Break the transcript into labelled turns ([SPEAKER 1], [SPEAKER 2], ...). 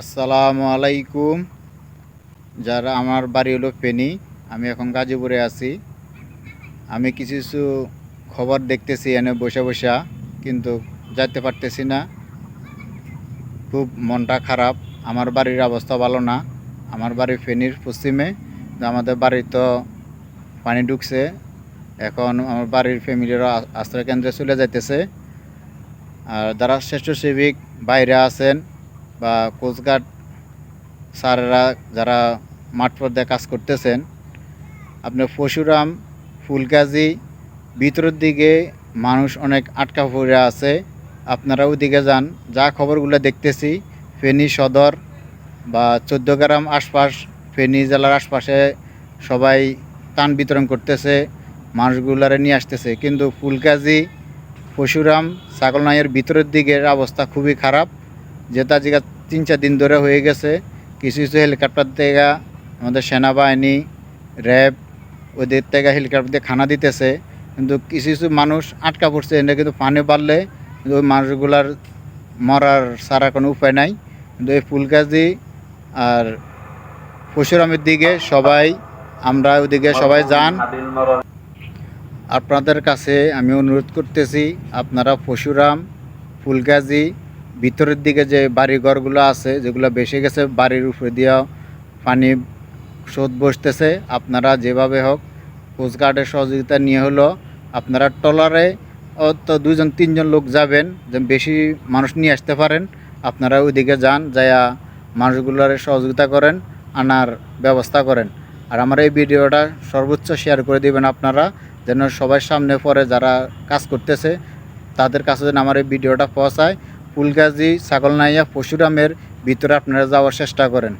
[SPEAKER 1] আসসালামু আলাইকুম। যারা আমার বাড়ি হলো ফেনী, আমি এখন গাজীপুরে আছি। আমি কিছু কিছু খবর দেখতেছি এনে বসে বসে, কিন্তু যাইতে পারতেছি না। খুব মনটা খারাপ। আমার বাড়ির অবস্থা ভালো না। আমার বাড়ি ফেনীর পশ্চিমে। আমাদের বাড়ি তো পানি ঢুকছে। এখন আমার বাড়ির ফ্যামিলিরা আশ্রয় কেন্দ্রে চলে যাইতেছে। আর যারা স্বেচ্ছাসেবিক বাইরে আছেন বা কোস্টগার্ড স্যাররা যারা মাঠ পর্যায়ে কাজ করতেছেন, আপনার পশুরাম, ফুলগাজি, ভিতরের দিকে মানুষ অনেক আটকা পড়ে আছে। আপনারা ওইদিকে যান, যা খবরগুলো দেখতেছি, ফেনী সদর বা চোদ্দগ্রাম আশপাশ, ফেনী জেলার আশপাশে সবাই ত্রাণ বিতরণ করতেছে, মানুষগুলারে নিয়ে আসতেছে। কিন্তু ফুলগাজি, পশুরাম ছাগলনাইয়ের ভিতরের দিকের অবস্থা খুবই খারাপ। যেটা জিগা তিন চার দিন ধরে হয়ে গেছে। কিছু কিছু হেলিকপ্টার থেকে আমাদের সেনাবাহিনী, র্যাব ওদের থেকে হেলিকপ্টার দিয়ে খানা দিতেছে। কিন্তু কিছু কিছু মানুষ আটকা পড়ছে এটা কিন্তু পানি বাড়লে কিন্তু ওই মানুষগুলার মরার সারা কোনো উপায় নাই। কিন্তু এই ফুলগাজি আর পশুরামের দিকে সবাই, আমরা ওদিকে সবাই যান। আপনাদের কাছে আমি অনুরোধ করতেছি, আপনারা পশুরাম, ফুলগাজি ভিতরের দিকে যে বাড়ি ঘরগুলো আছে, যেগুলো বেসে গেছে, বাড়ির উপরে দিয়া পানি স্রোত বসতেছে। আপনারা যেভাবে হোক কোস্টগার্ডের সহযোগিতা নিয়ে হলো, আপনারা ট্রলারে তো দুজন তিনজন লোক যাবেন, যে বেশি মানুষ নিয়ে আসতে পারেন। আপনারা ওইদিকে যান যায়া মানুষগুলোর সহযোগিতা করেন, আনার ব্যবস্থা করেন। আর আমার এই ভিডিওটা সর্বোচ্চ শেয়ার করে দিবেন আপনারা, যেন সবার সামনে পরে যারা কাজ করতেছে, তাদের কাছে যেন আমার এই ভিডিওটা পৌঁছায়। ফুলগাজি ছাগলনাইয়া পশুরামের ভিতরে আপনারা যাওয়ার চেষ্টা করেন।